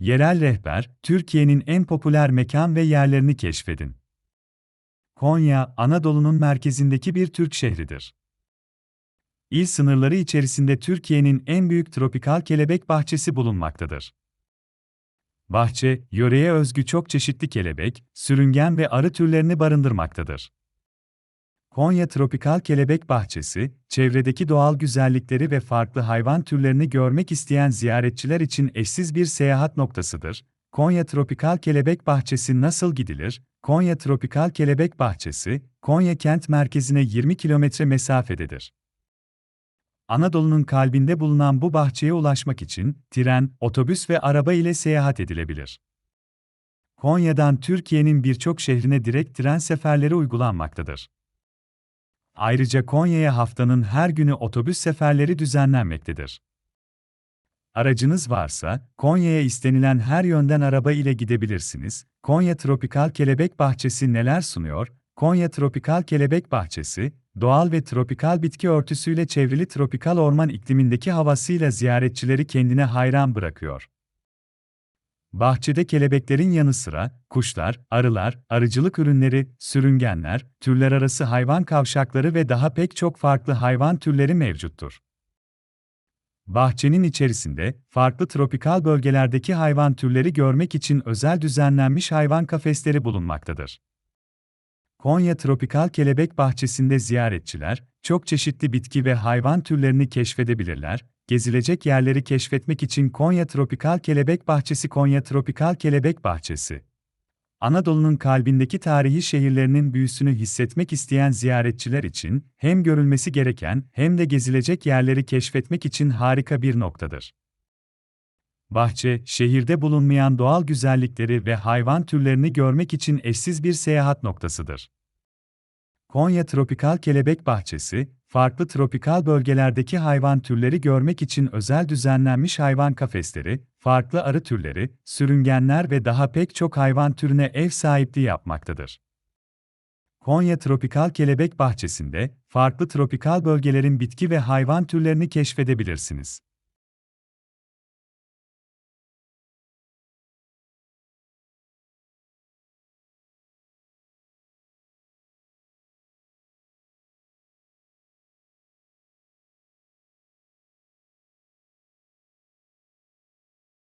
Yerel rehber, Türkiye'nin en popüler mekan ve yerlerini keşfedin. Konya, Anadolu'nun merkezindeki bir Türk şehridir. İl sınırları içerisinde Türkiye'nin en büyük tropikal kelebek bahçesi bulunmaktadır. Bahçe, yöreye özgü çok çeşitli kelebek, sürüngen ve arı türlerini barındırmaktadır. Konya Tropikal Kelebek Bahçesi, çevredeki doğal güzellikleri ve farklı hayvan türlerini görmek isteyen ziyaretçiler için eşsiz bir seyahat noktasıdır. Konya Tropikal Kelebek Bahçesi nasıl gidilir? Konya Tropikal Kelebek Bahçesi, Konya kent merkezine 20 kilometre mesafededir. Anadolu'nun kalbinde bulunan bu bahçeye ulaşmak için tren, otobüs ve araba ile seyahat edilebilir. Konya'dan Türkiye'nin birçok şehrine direkt tren seferleri uygulanmaktadır. Ayrıca Konya'ya haftanın her günü otobüs seferleri düzenlenmektedir. Aracınız varsa, Konya'ya istenilen her yönden araba ile gidebilirsiniz. Konya Tropikal Kelebek Bahçesi neler sunuyor? Konya Tropikal Kelebek Bahçesi, doğal ve tropikal bitki örtüsüyle çevrili tropikal orman iklimindeki havasıyla ziyaretçileri kendine hayran bırakıyor. Bahçede kelebeklerin yanı sıra kuşlar, arılar, arıcılık ürünleri, sürüngenler, türler arası hayvan kavşakları ve daha pek çok farklı hayvan türleri mevcuttur. Bahçenin içerisinde farklı tropikal bölgelerdeki hayvan türleri görmek için özel düzenlenmiş hayvan kafesleri bulunmaktadır. Konya Tropikal Kelebek Bahçesi'nde ziyaretçiler çok çeşitli bitki ve hayvan türlerini keşfedebilirler, gezilecek yerleri keşfetmek için Konya Tropikal Kelebek Bahçesi Konya Tropikal Kelebek Bahçesi Anadolu'nun kalbindeki tarihi şehirlerinin büyüsünü hissetmek isteyen ziyaretçiler için hem görülmesi gereken hem de gezilecek yerleri keşfetmek için harika bir noktadır. Bahçe, şehirde bulunmayan doğal güzellikleri ve hayvan türlerini görmek için eşsiz bir seyahat noktasıdır. Konya Tropikal Kelebek Bahçesi, farklı tropikal bölgelerdeki hayvan türleri görmek için özel düzenlenmiş hayvan kafesleri, farklı arı türleri, sürüngenler ve daha pek çok hayvan türüne ev sahipliği yapmaktadır. Konya Tropikal Kelebek Bahçesi'nde farklı tropikal bölgelerin bitki ve hayvan türlerini keşfedebilirsiniz.